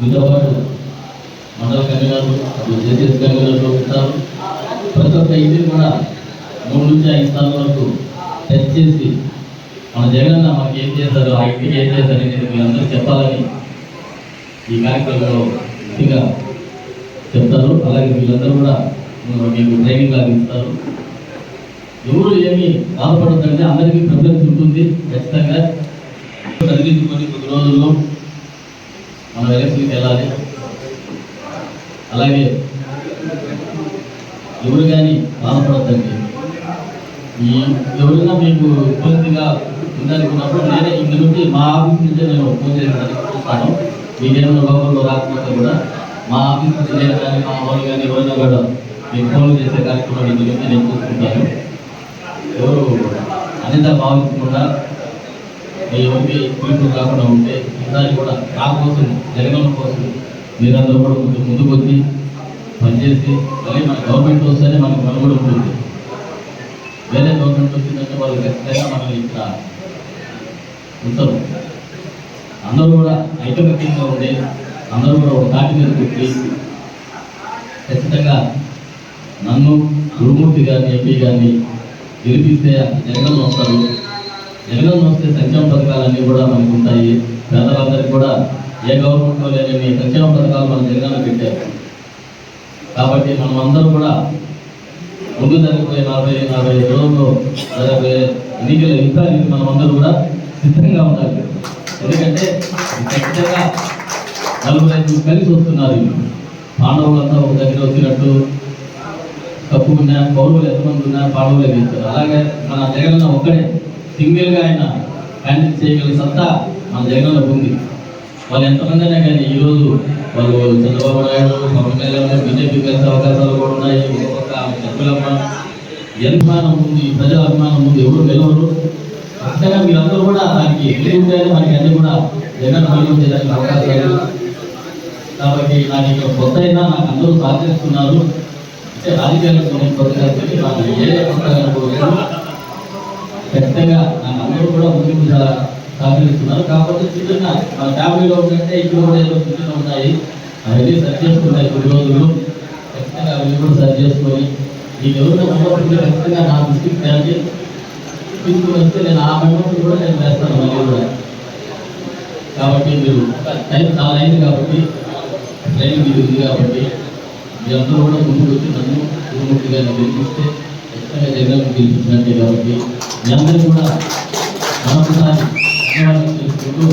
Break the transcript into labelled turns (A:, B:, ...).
A: మీతో పాటు మండల కన్వీనర్లు జేసీఎస్ కన్వీనర్లు ఉంటారు. ప్రతి ఒక్క ఇంటిని కూడా మూడు నుంచి ఐదు సార్లు వరకు టెస్ట్ చేసి మన జగన్ మనకి ఏం చేశారు ఆ ఇంటికి ఏం చేశారు అనేది మీ చెప్పాలని ఈ కార్యక్రమంలో ముఖ్యంగా చెప్తారు. అలాగే వీళ్ళందరూ కూడా మీకు ట్రైనింగ్ లాగా ఇస్తారు. ఎవరు ఏమి బాధపడద్దంటే అందరికీ ప్రిఫరెన్స్ ఉంటుంది. ఖచ్చితంగా. చదివించుకొని కొద్ది రోజుల్లో మనం ఎలక్షన్కి వెళ్ళాలి. అలాగే ఎవరు కానీ బాధపడద్దండి. ఈ ఎవరైనా మీకు ఇబ్బందిగా ఉందనుకున్నప్పుడు నేనే ఇంటి నుండి మా ఆఫీస్ నుంచే నేను ఫోన్ చేయడానికి చూస్తాను మీకేమైనా లోపల రాకపోతే కూడా మా ఆఫీస్ నుంచి నేను కానీ మా వాళ్ళు కానీ ఎవరైనా కూడా మీకు ఫోన్ చేసే కార్యక్రమం ఇంటి నుంచి నేను చూసుకుంటాను. ఎవరు అనేది భావించకుండా మీ ఎవరికి కాకుండా ఉంటే ఈసారి కూడా నా కోసం జగనన్న కోసం మీరందరూ కూడా కొంచెం ముందుకు వచ్చి పనిచేసి మళ్ళీ మన గవర్నమెంట్ వస్తేనే మనకు మనుగడ ఉంటుంది. వేరే గవర్నమెంట్ వచ్చిందంటే వాళ్ళు ఖచ్చితంగా మనం ఇక్కడ ఉంటారు అందరూ కూడా ఐకమత్యంగా ఉండి అందరూ కూడా ఒక తాటి మీద పెట్టి ఖచ్చితంగా నన్ను గురుమూర్తి గారిని ఎంపీ గారిని గెలిపిస్తే జగన్ వస్తారు. జగన్ వస్తే సంక్షేమ పథకాలన్నీ కూడా మనకు ఉంటాయి పేదలందరికీ కూడా ఏ గవర్నమెంట్లో లేని సంక్షేమ పథకాలు మన జగన్ పెట్టారు. కాబట్టి మనం అందరూ కూడా ముందు జరిగిపోయే నలభై నలభై ఐదు రోజుల్లో జరగబోయే ఎన్నికల యుద్ధానికి మనం అందరూ కూడా సిద్ధంగా ఉండాలి. ఎందుకంటే ఖచ్చితంగా నలుగురు ఐదు కలిసి వస్తున్నారు పాండవులంతా ఒక దగ్గర వచ్చినట్టు తప్పు ఉన్నా కౌరవులు ఎంతమంది ఉన్నా పాండవులే గెలుస్తారు. అలాగే మన జగన్ ఒక్కడే సింగిల్గా ఆయన హ్యాండిల్ చేయగలిగే సత్తా మన జగనన్నకు ఉంది. వాళ్ళు ఎంతమంది అయినా కానీ ఈరోజు వాళ్ళు చంద్రబాబు నాయుడు పవన్ కళ్యాణ్ బీజేపీ కలిసే అవకాశాలు కూడా ఉన్నాయి. ఇంకొక సభ్యులమ్మ ఎంత అభిమానం ఉంది ప్రజల అభిమానం ఉంది ఎవరు గెలవరు? ఖచ్చితంగా మీరందరూ కూడా దానికి ఎదుగుంటేనే మనకి అన్ని కూడా జగన్ మళ్ళీ చేయడానికి అవకాశాలు కాబట్టి నాకు ఇక్కడ కొత్త అయినా నాకు అందరూ సహకరిస్తున్నారు. అంటే రాజకీయాలకు నేను కొత్తగా చెప్పి నాకు ఏ కొత్తగా అనుకోలేదు ఖచ్చితంగా నాకు అందరూ కూడా ముందుకు సహకరిస్తున్నారు. కాకపోతే చిన్న మన ఫ్యామిలీలో ఉంటే ఇక్కడ కూడా ఏదో చిన్న ఉన్నాయి. అవన్నీ సరి చేసుకున్నాయి కొన్ని రోజులు. ఖచ్చితంగా అవన్నీ కూడా సరి చేసుకొని మీకు ఎవరైనా ఉన్నప్పుడు ఖచ్చితంగా నా దృష్టికి తేల్చి తీసుకుని వస్తే నేను ఆ మెంబర్స్ కూడా నేను వేస్తాను మళ్ళీ కూడా. కాబట్టి మీరు టైం చాలా అయింది కాబట్టి ట్రైనింగ్ ఇది ఉంది కాబట్టి మీరందరూ కూడా ముందుకు వచ్చి నన్ను గురుమూర్తిగా గెలిపిస్తే ఖచ్చితంగా జగన్ గెలిపించినట్టే కాబట్టి మీ అందరూ కూడా మరొకసారి ధన్యవాదాలు తెలుసుకుంటూ